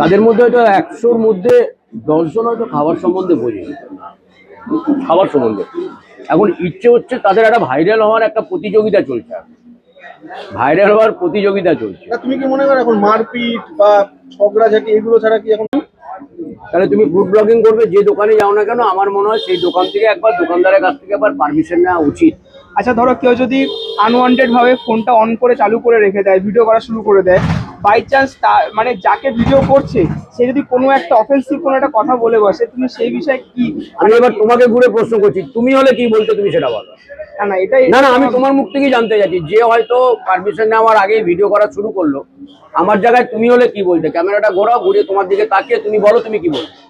তাদের মধ্যে হয়তো একশোর মধ্যে দশজন হয়তো খাবার সম্বন্ধে বোঝে। খাবার সম্বন্ধে। এখন ইচ্ছে হচ্ছে তাদের একটা ভাইরাল হওয়ার একটা প্রতিযোগিতা চলছে। ভাইরাল হওয়ার প্রতিযোগিতা চলছে। তুমি কি মনে করো এখন মারপিট বা ঝগড়াঝাটি এগুলো ছাড়া কি এখন তাহলে তুমি ফুড ব্লগিং করবে যে দোকানে যাও না কেন আমার মনে হয় সেই দোকান থেকে একবার দোকানদারের কাছ থেকে একবার পারমিশন নেওয়া উচিত। আচ্ছা ধরো কেউ যদি আনওয়ান্টেড ভাবে ফোনটা অন করে চালু করে রেখে দেয় ভিডিও করা শুরু করে দেয় বাই চান্স মানে যাকে ভিডিও করছে সে যদি কোনো একটা অফেন্সিভ কোনো একটা কথা বলে বসে তুমি সেই বিষয়ে কি আমি এবার তোমাকে ঘুরে প্রশ্ন করছি তুমি হলে কি বলতে তুমি সেটা বলো? না না আমি তোমার মুখ থেকেই জানতে চাইছি। যে হয়তো পারমিশন নেওয়ার ভিডিও করা শুরু করল। আমার জায়গায় তুমি হলে কি বলতে ক্যামেরাটা ঘোরাও ঘুরে তোমার দিকে তাকিয়ে তুমি বলো তুমি কি বলতে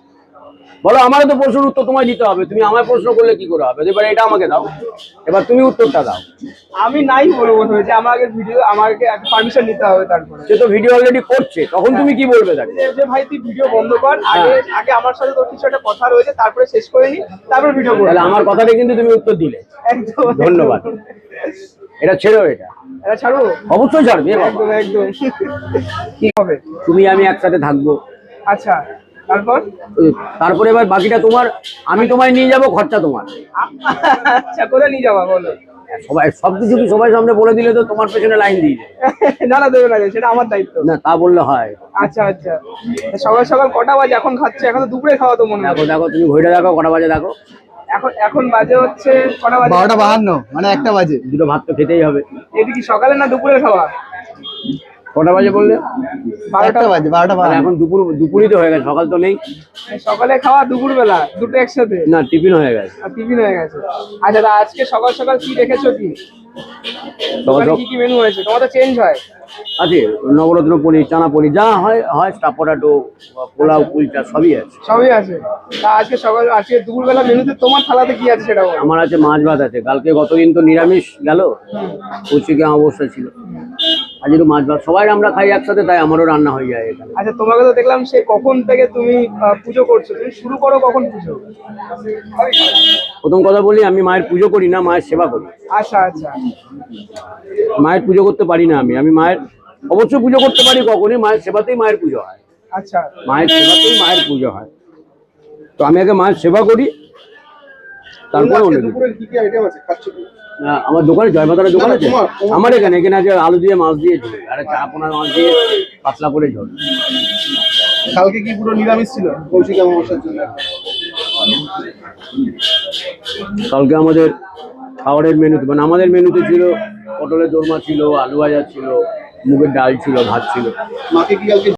বলো আমারও তো প্রশ্নের উত্তর তোমায় দিতে হবে। তুমি আমায় প্রশ্ন করলে কি করে হবে? এবার এটা আমাকে দাও। এবার তুমি উত্তরটা দাও। আমি নাই বলব যে আমাকে ভিডিও আমাকে একটা পারমিশন নিতে হবে তারপরে। সে তো ভিডিও অলরেডি করছে তখন তুমি কি বলবে তাকে? যে- ভাই তুই ভিডিও বন্ধ কর। আগে আগে আমার সাথে তোর কিছু একটা কথা রয়েছে তারপরে শেষ করে নি তারপর ভিডিও কর তাহলে আমার কথাটা কিন্তু তুমি উত্তর দিলে। একদম ধন্যবাদ। এটা ছেড়েও এটা। এটা ছাড়ো অবশ্যই ছাড়বে একদম একদম। কি হবে? তুমি আমি একসাথে থাকব। আচ্ছা। তারপর? তারপরে এবার বাকিটা তোমার আমি তোমায় নিয়ে যাব খরচা তোমার। আচ্ছা কোথায় নিয়ে যাবা বলো? সবাই সব কিছু কি সবাই সামনে বলে দিলে তো তোমার পেছনে লাইন দিয়ে না না দেবে না সেটা আমার দায়িত্ব। না তা বললে হয়। আচ্ছা আচ্ছা। সকাল সকাল কটা বাজে? এখন খাচ্ছে এখন তো দুপুরে খাওয়া তো মনে দেখো দেখো তুমি ঘড়িটা দেখো কটা বাজে দেখো। এখন এখন বাজে হচ্ছে কটা বাজে? বারোটা বাহান্ন মানে একটা বাজে। দুটো ভাত তো খেতেই হবে। এটা কি সকালে না দুপুরে খাওয়া? কটা বাজে বললে? বারোটা। বাজে বারোটা তাহলে এখন দুপুর দুপুরই তো হয়ে গেছে সকাল তো নেই। সকালে খাওয়া দুপুর বেলা দুটো একসাথে? না টিফিন হয়ে গেছে। আর টিফিন হয়ে গেছে। আচ্ছা আজকে সকাল সকাল কি রেখেছো কি? সকাল দোকানে কি কি মেনু হয়েছে? তোমার তো চেঞ্জ হয়। আছে নবরত্ন পনির চানা পনির যা হয় হয় স্টাফ পটাটো পোলাও কুলচা সবই আছে। সবই আছে। তা আজকে সকাল আজকে দুপুরবেলা মেনুতে তোমার থালাতে কি আছে সেটা বলো। আমার আছে মাছ ভাত আছে। কালকে গতদিন তো নিরামিষ গেল কৌশিকে অবস্থা ছিল। আজ একটু মাছ ভাত সবাই আমরা খাই একসাথে তাই আমারও রান্না হয়ে যায় এখানে। আচ্ছা তোমাকে তো দেখলাম সে কখন থেকে তুমি পুজো করছ। তুমি শুরু করো কখন পুজো? প্রথম কথা বলি আমি মায়ের পুজো করি না মায়ের সেবা করি। আচ্ছা আচ্ছা। মায়ের পুজো করতে পারি না আমি আমি মায়ের অবশ্যই পুজো করতে পারি কখনই মায়ের সেবাতেই মায়ের পুজো হয়। আচ্ছা। মায়ের সেবাতেই মায়ের পুজো হয়। তো আমি আগে মায়ের সেবা করি তারপরে আমার দোকানে জয়মাতার দোকান আছে। আমার এখানে এখানে আছে আলু দিয়ে মাছ দিয়ে ঝোল আর চা পোনা মাছ দিয়ে পাতলা করে ঝোল। কালকে কি পুরো নিরামিষ ছিল? কৌশিক অমাবস্যার জন্য কালকে আমাদের খাবারের মেনুতে মানে আমাদের মেনুতে ছিল পটলের দোরমা ছিল আলু ভাজা ছিল মুগের ডাল ছিল ভাত ছিল। মাকে কি কালকে